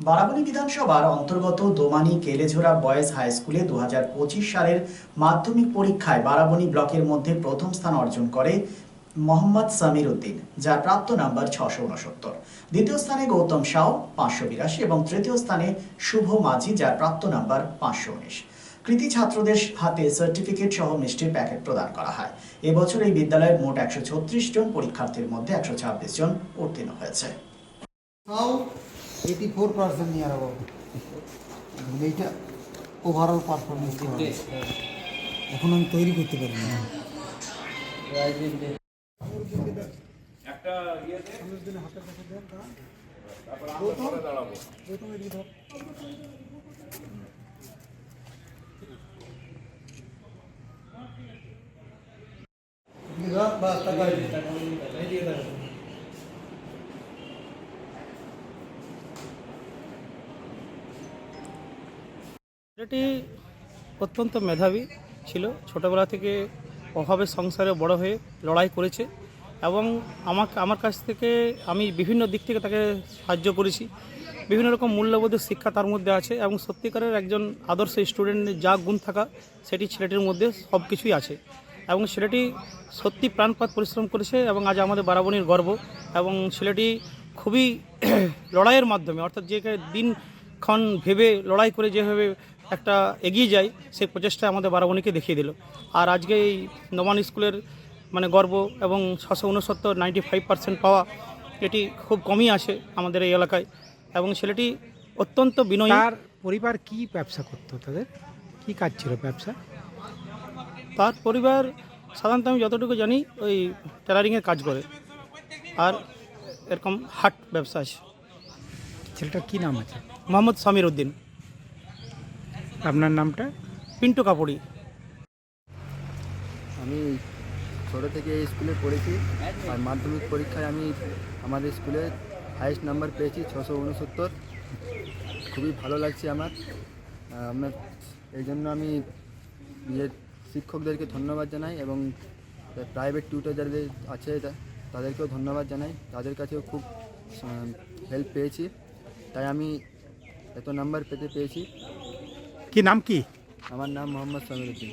বারাবণী বিধানসভার অন্তর্গত Domani কেলেঝোড়া boys high স্কুলে দু হাজার পঁচিশ সালের মাধ্যমিক পরীক্ষায় বারাবণী ব্লকের মধ্যে প্রথম স্থান অর্জন করে মোহাম্মদ সামির উদ্দিন, যার প্রাপ্ত নাম্বার ছশো উনসত্তর। দ্বিতীয় স্থানে গৌতম সাউ, পাঁচশো বিরাশি এবং তৃতীয় স্থানে শুভ মাঝি, যার প্রাপ্ত নাম্বার পাঁচশো উনিশ। কৃতি ছাত্রদের হাতে সার্টিফিকেট সহ মিষ্টির প্যাকেট প্রদান করা হয়। এবছর এই বিদ্যালয়ের মোট একশো ছত্রিশ জন পরীক্ষার্থীর মধ্যে একশো ছাব্বিশ জন উত্তীর্ণ হয়েছে। এইটি ফোর পার্সেন্ট নিয়ে রাখব এইটা ওভারঅল পারফরমেন্স এখন আমি তৈরি করতে পারি না। বাস টাকা ছেলেটি অত্যন্ত মেধাবী ছিল। ছোটবেলা থেকে অভাবের সংসারে বড় হয়ে লড়াই করেছে এবং আমাকে, আমার কাছ থেকে আমি বিভিন্ন দিক থেকে তাকে সাহায্য করেছি। বিভিন্ন রকম মূল্যবোধের শিক্ষা তার মধ্যে আছে এবং সত্যিকারের একজন আদর্শ স্টুডেন্টের যা গুণ থাকা সেটি ছেলেটির মধ্যে সব কিছুই আছে। এবং ছেলেটি সত্যি প্রাণপাত পরিশ্রম করেছে এবং আজ আমাদের বারাবণীর গর্ব এবং ছেলেটি খুবই লড়াইয়ের মাধ্যমে, অর্থাৎ যে দিনক্ষণ ভেবে লড়াই করে যেভাবে একটা এগিয়ে যায় সেই প্রচেষ্টা আমাদের বারাবণীকে দেখিয়ে দিল। আর আজকে এই নমান স্কুলের মানে গর্ব এবং ছশো উনসত্তর নাইনটি ফাইভ পার্সেন্ট পাওয়া এটি খুব কমই আসে আমাদের এই এলাকায়। এবং ছেলেটি অত্যন্ত বিনয়ী। তার পরিবার কি ব্যবসা করতো তাদের? কি কাজ ছিল ব্যবসা? তার পরিবার সাধারণত আমি যতটুকু জানি ওই টেলারিংয়ের কাজ করে। আর এরকম হাট ব্যবসা আছে। ছেলেটার কী নাম আছে? মোহাম্মদ সামির উদ্দিন। আপনার নামটা? পিন্টু কাপড়ি আমি ছোটো থেকে এই স্কুলে পড়েছি আর মাধ্যমিক পরীক্ষায় আমি আমাদের স্কুলে হাইয়েস্ট নাম্বার পেয়েছি ছশো উনসত্তর। খুবই ভালো লাগছে আমার। আপনার এই জন্য আমি নিজের শিক্ষকদেরকে ধন্যবাদ জানাই এবং প্রাইভেট টিউটার যাদের আছে তাদেরকেও ধন্যবাদ জানাই। তাদের কাছেও খুব হেল্প পেয়েছি। তাই আমি এত নাম্বার পেতে পেয়েছি। কি নাম কি? আমার নাম Mohammad Samir Uddin.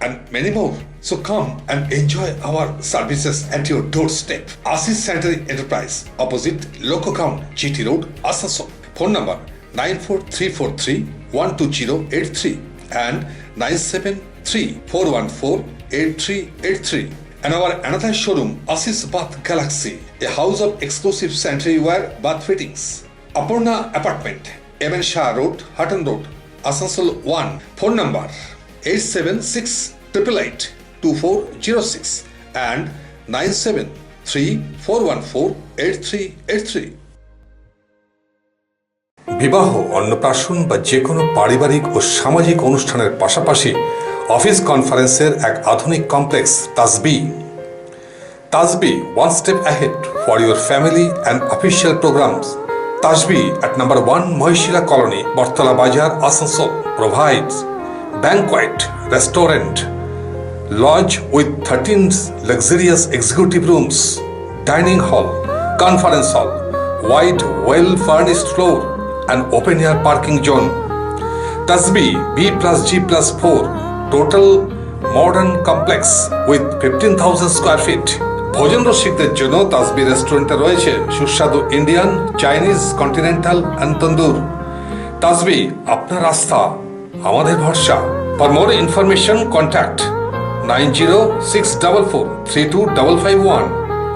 and many more. So come and enjoy our services at your doorstep. Asis Sanitary Enterprise, opposite Loco Count, GT Road, Asansol. Phone number 94343 12083 and 973 8383. And our another showroom, Asis Bath Galaxy, a house of exclusive sanitary ware bath fittings. Apurna Apartment, MN Shah Road, Hutton Road, Asansol 1. Phone number 876 888 2406 and 973 414 8383. বিবাহ, অন্নপ্রাশন বা যে কোনো পারিবারিক ও সামাজিক অনুষ্ঠানের পাশাপাশি office কনফারেন্সের এক আধুনিক complex Tasbi Tasbi one step ahead for your family and official programmes Tasbi at number one Mohishila colony, Battala Bazar, Asansol, provides banquet restaurant lodge with 13 luxurious executive rooms dining hall conference hall wide well furnished floor and open air parking zone Tasbi B plus G plus 4 total modern complex with 15,000 square feet ভোজন রসিকদের জন্য তাসবি রেস্টুরেন্টে রয়েছে সুস্বাদু Indian Chinese continental and tandoor Tasbi আপনার আস্থা আমাদের ভরসা। For more information contact nine zero six double four three two double five one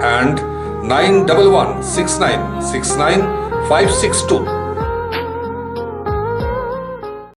and nine double one six nine six nine five six two